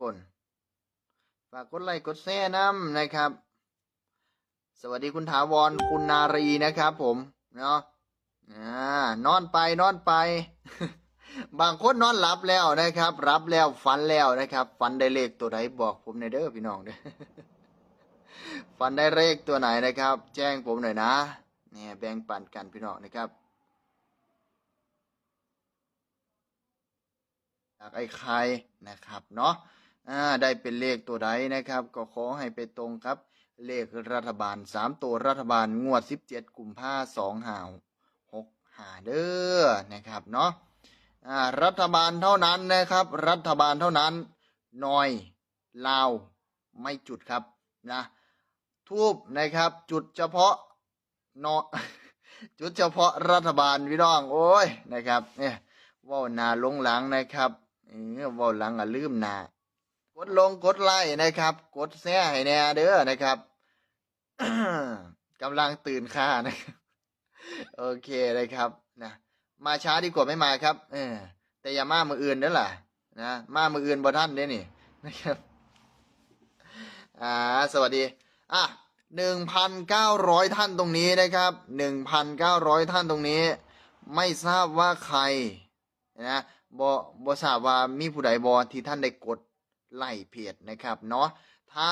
คนฝากกดไลค์กดแชร์น้ำนะครับ สวัสดีคุณถาวรคุณนารีนะครับ ผมเนาะนอนไปนอนไป บางคนนอนหลับแล้วนะครับ รับแล้วฝันแล้วนะครับฝันได้เลขตัวไหนบอกผมในเด้อพี่น้องเด้อฝันได้เลขตัวไหนนะครับ แจ้งผมหน่อยนะเนี่ยแบ่งปันกันพี่น้องนะครับจากไอ้ใครนะครับเนาะ อ่าได้เป็นเลขตัวใดนะครับ ก็ขอให้ไปตรงครับ เลขรัฐบาลสามตัวรัฐบาลงวดสิบเจ็ดกุมภาสองหาหกหาเด้อนะครับเนาะอ่ารัฐบาลเท่านั้นนะครับ รัฐบาลเท่านั้นหน่อยลาวไม่จุดครับนะทูบนะครับ จุดเฉพาะเนาะจุดเฉพาะรัฐบาลพี่น้องโอ้ยนะครับเนี่ยว่านาลงหลังนะครับเออว่าหลังอะลืมนา กดลงกดไลค์นะครับ กดแชร์ให้แน่เด้อนะครับกำลังตื่นค่านะครับโอเคนะครับนะมาช้าดีกว่าไม่มาครับ เออ แต่อย่ามามืออื่นเด้อล่ะนะมามืออื่นบ่ท่านเด้นี่นะครับอ่าสวัสดีอะหนึ่งพันเก้าร้อยท่านตรงนี้นะครับหนึ่งพันเก้าร้อยท่านตรงนี้ ไม่ทราบว่าใครนะบอบอทราบว่ามีผู้ใดบอที่ท่านได้กด ไลค์เพจนะครับเนาะถ้า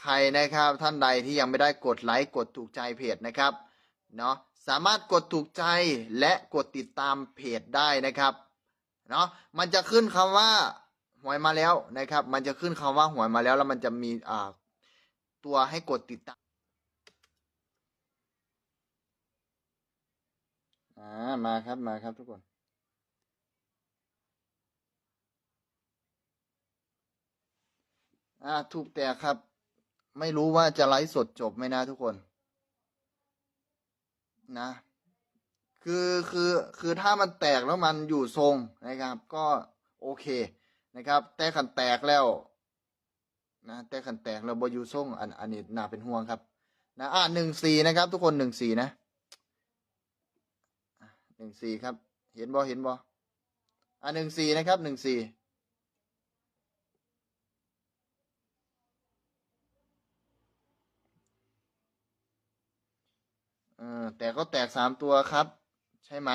ใครนะครับท่านใดที่ยังไม่ได้กดไลค์กดถูกใจเพจนะครับเนาะสามารถกดถูกใจและกดติดตามเพจได้นะครับเนาะมันจะขึ้นคำว่าหวยมาแล้วนะครับ มันจะขึ้นคำว่าหวยมาแล้วแล้วมันจะมีอ่าตัวให้กดติดตามอ่ามาครับมาครับทุกคน อ่าถูกแต่ครับ ไม่รู้ว่าจะไลฟ์สดจบไหมนะทุกคน นะ คือคือคือถ้ามันแตกแล้วมันอยู่ทรงนะครับ ก็โอเคนะครับ แต่ขันแตกแล้ว นะแต่ขันแตกแล้วบอยู่ทรงอันอันนี้น่าเป็นห่วงครับ นะอ่าหนึ่งสี่นะครับ ทุกคนหนึ่งสี่นะหนึ่งสี่ครับ เห็นบอเห็นบออ่าหนึ่งสี่นะครับหนึ่งสี่ เออแต่ก็แตกสามตัวครับ ใช่ไหม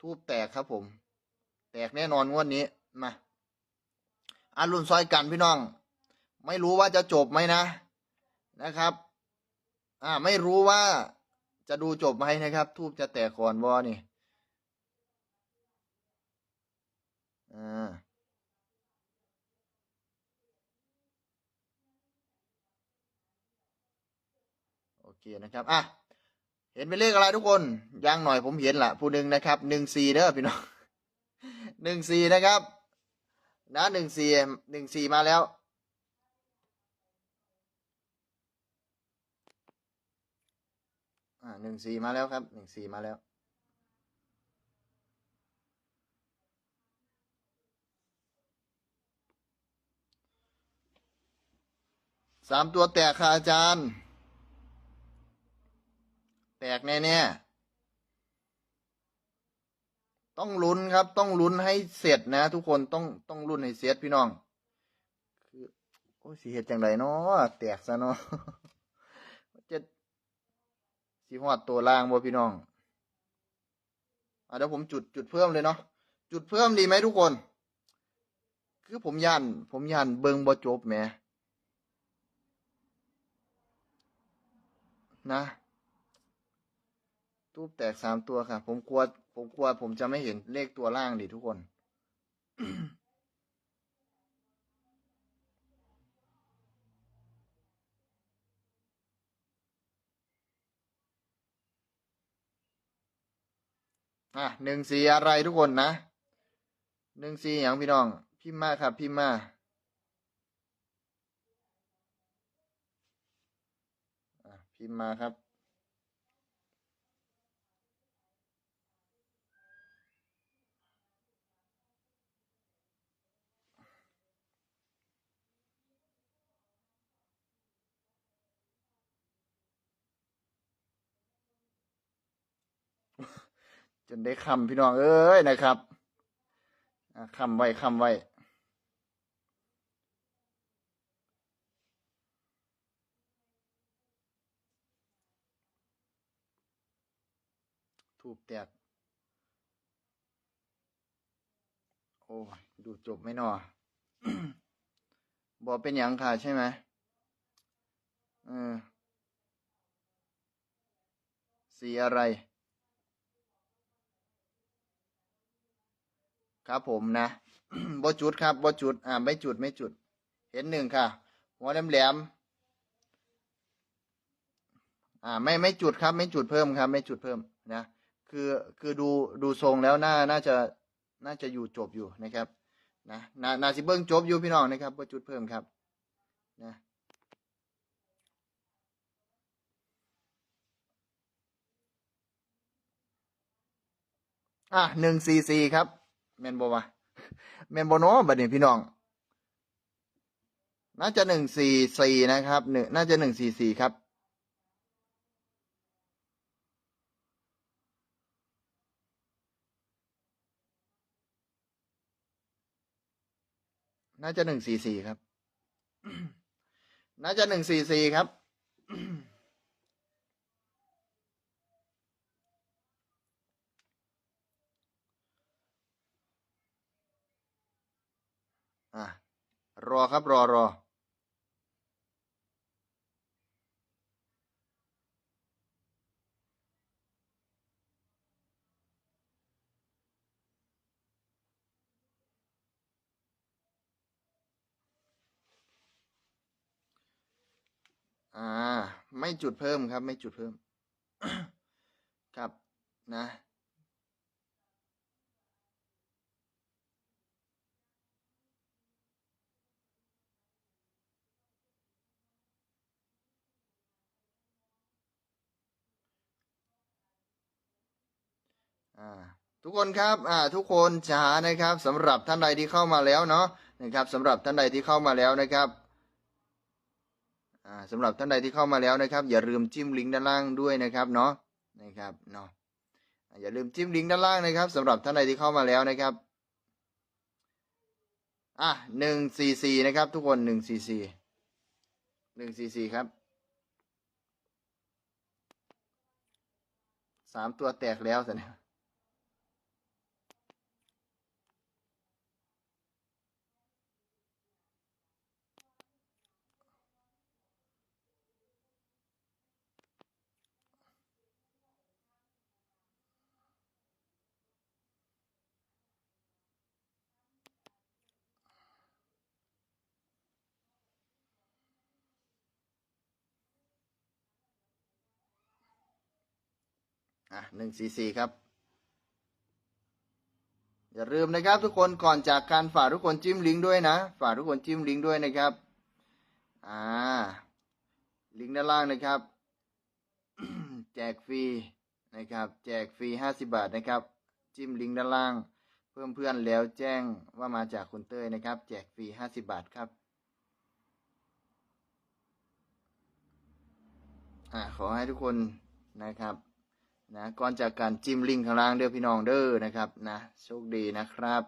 ทูบแตกครับผม แตกแน่นอนงวดนี้มาอารุณซอยกันพี่น้อง ไม่รู้ว่าจะจบไหมนะนะครับ อ่า ไม่รู้ว่าจะดูจบไหมนะครับ ทูบจะแตกก่อนวอนี่อ่าโอเคนะครับ อะ เห็นเป็นเลขอะไรทุกคนยังหน่อยผมเห็นละผู้หนึ่งนะครับหนึ่งสี่เด้อพี่น้องหนึ่งสี่นะครับนะหนึ่งสี่หนึ่งสี่มาแล้วอ่าหนึ่งสี่มาแล้วครับหนึ่งสี่มาแล้วสามตัวแตกค่ะอาจารย์ แตกแน่ๆต้องลุ้นครับ ต้องลุ้นให้เสร็จนะ ทุกคนต้องต้องลุ้นให้เสร็จพี่น้อง คือโอ้สีเหตุจังไรเนาะแตกซะเนาะจะสีหอดตัวล่างบ่พี่น้องอะเดี๋ยวผมจุดจุดเพิ่มเลยเนาะจุดเพิ่มดีไหมทุกคน คือผมยันผมยันเบิงบ่จบแหมนะ ทูบแตกสามตัวค่ะ ผมกลัว ผมกลัว ผมจะไม่เห็นเลขตัวล่างดิทุกคน อะหนึ่งสีอะไรทุกคนนะหนึ่งสีอย่างพี่น้องพิมมาครับพิมมาอะพิมพ์มาครับ จนได้คำพี่น้องเอ้ยนะครับคำไว้คำไว้ทูบแตก โอ้ย ดูจบไม่นอบอกเป็นอย่างค่ะใช่ไหมเออสีอะไร ครับผมนะบ่จุดครับบ่จุด อ่าไม่จุดไม่จุด เห็นหนึ่งค่ะ หัวแหลมแหลมอ่าไม่ไม่จุดครับ ไม่จุดเพิ่มครับ ไม่จุดเพิ่มนะคือคือดูดูทรงแล้วน่าน่าจะน่าจะอยู่จบอยู่นะครับนะนานาสิเบิ้งจบอยู่พี่น้องนะครับว่จุดเพิ่มครับนะอะหนึ่งสี่สี่ครับ แมนบวะแมนบโนบัดนี้พี่น้อง น่าจะหนึ่งสี่สี่นะครับหนึ่งน่าจะหนึ่งสี่สี่ครับน่าจะหนึ่งสี่สี่ครับ น่าจะหนึ่งสี่สี่ครับ อะ รอครับรอรออ่า ไม่จุดเพิ่มครับ ไม่จุดเพิ่ม ครับนะ ทุกคนครับทุกคนช้านะครับสำหรับท่านใดที่เข้ามาแล้วเนาะนะครับสำหรับท่านใดที่เข้ามาแล้วนะครับอ่าสำหรับท่านใดที่เข้ามาแล้วนะครับ อย่าลืมจิ้มลิงก์ด้านล่างด้วยนะครับเนาะนะครับเนาะอ่าอย่าลืมจิ้มลิงก์ด้านล่างนะครับสำหรับท่านใดที่เข้ามาแล้วนะครับอะหนึ่งสี่สี่นะครับ ทุกคนหนึ่งสี่สี่หนึ่งสี่สี่ครับสามตัวแตกแล้วสินะ อะหนึ่งสี่สี่ครับ อย่าลืมนะครับทุกคนก่อนจากการฝากทุกคนจิ้มลิงก์ด้วยนะ ฝากทุกคนจิ้มลิงก์ด้วยนะครับอ่าลิงก์ด้านล่างนะครับ แจกฟรีนะครับ แจกฟรีห้าสิบาทนะครับ จิ้มลิงก์ด้านล่าง เพิ่มเพื่อนแล้วแจ้งว่ามาจากคุณเต้ยนะครับ แจกฟรีห้าสิบาทครับอ่าขอให้ทุกคนนะครับ นะก่อนจากการจิ้มลิงก์ข้างล่างเด้อพี่น้องเด้อนะครับนะโชคดีนะครับ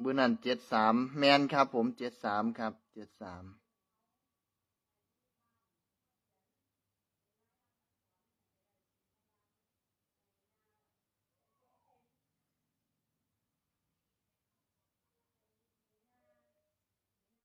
เบอร์นั้นเจ็ดสามแมนครับผมเจ็ดสามครับเจ็ดสาม